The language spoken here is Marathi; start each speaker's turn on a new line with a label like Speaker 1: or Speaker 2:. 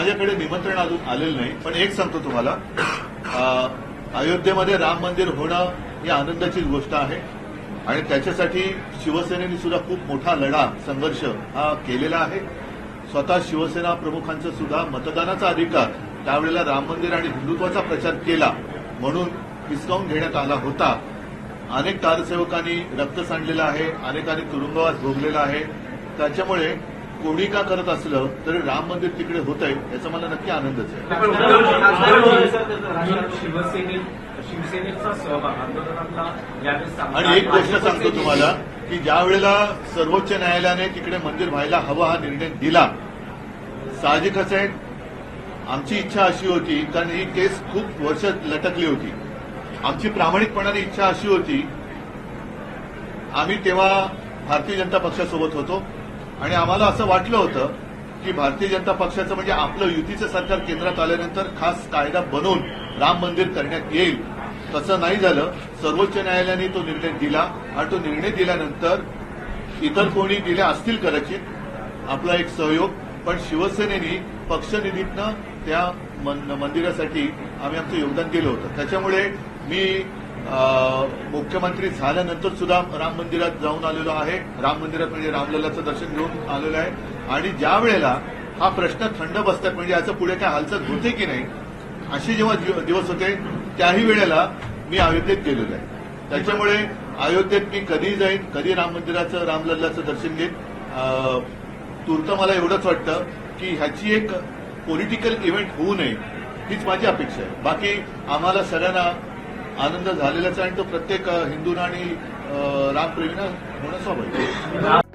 Speaker 1: माझ्याकडे निमंत्रण अजून आलेलं नाही पण एक सांगतो तुम्हाला. अयोध्येमध्ये राम मंदिर होणं ही आनंदाचीच गोष्ट आहे. आणि त्याच्यासाठी शिवसेनेने सुद्धा खूप मोठा लढा संघर्ष हा केलेला आहे. स्वतः शिवसेना प्रमुखांचा सुद्धा मतदानाचा अधिकार त्यावेळेला राम मंदिर आणि हिंदुत्वाचा प्रचार केला म्हणून हिसकावून घेण्यात आला होता. अनेक कारसेवकांनी रक्त सांडलेलं आहे अनेकांनी तुरुंगवास भोगलेला आहे. त्याच्यामुळे कोणी का करत असलं तरी राम मंदिर तिकडे होत आहे याचा मला नक्की आनंदच आहे.
Speaker 2: शिवसेनेचा सहभाग आंदोलनातला
Speaker 1: आणि एक गोष्ट सांगतो तुम्हाला की ज्या वेळेला सर्वोच्च न्यायालयाने तिकडे मंदिर व्हायला हवं हा निर्णय दिला साहजिकच आहे आमची इच्छा अशी होती कारण ही केस खूप वर्ष लटकली होती. आमची प्रामाणिकपणाने इच्छा अशी होती आम्ही तेव्हा भारतीय जनता पक्षासोबत होतो आणि आम्हाला असं वाटलं होतं की भारतीय जनता पक्षाचं म्हणजे आपलं युतीचं सरकार केंद्रात आल्यानंतर खास कायदा बनवून राम मंदिर करण्यात येईल. तसं नाही झालं. सर्वोच्च न्यायालयाने तो निर्णय दिला आणि तो निर्णय दिल्यानंतर इतर कोणी दिले असतील कदाचित आपला एक सहयोग पण शिवसेनेनी पक्षनिधीतनं त्या मंदिरासाठी आम्ही आमचं योगदान दिलं होतं. त्याच्यामुळे मी मुख्यमंत्री झाल्यानंतर सुद्धा राम मंदिरात जाऊन आलेलो आहे. राम मंदिरात म्हणजे रामलल्लाचं दर्शन घेऊन आलेलो आहे. आणि ज्या वेळेला हा प्रश्न थंड बसतात म्हणजे याचं पुढे काय हालचाल होते की नाही असे जेव्हा दिव- दिवस होते त्याही वेळेला मी अयोध्येत गेलेलो आहे. त्याच्यामुळे अयोध्येत मी कधी जाईन कधी राम मंदिराचं रामलल्लाचं दर्शन घेईन अं, तूर्त मला एवढंच वाटतं की ह्याची एक पॉलिटिकल इव्हेंट होऊ नये हीच माझी अपेक्षा आहे. बाकी आम्हाला सगळ्यांना आनंद झालेलाच आहे आणि तो प्रत्येक हिंदूंना आणि रामप्रेमींना होणं स्वाभाविक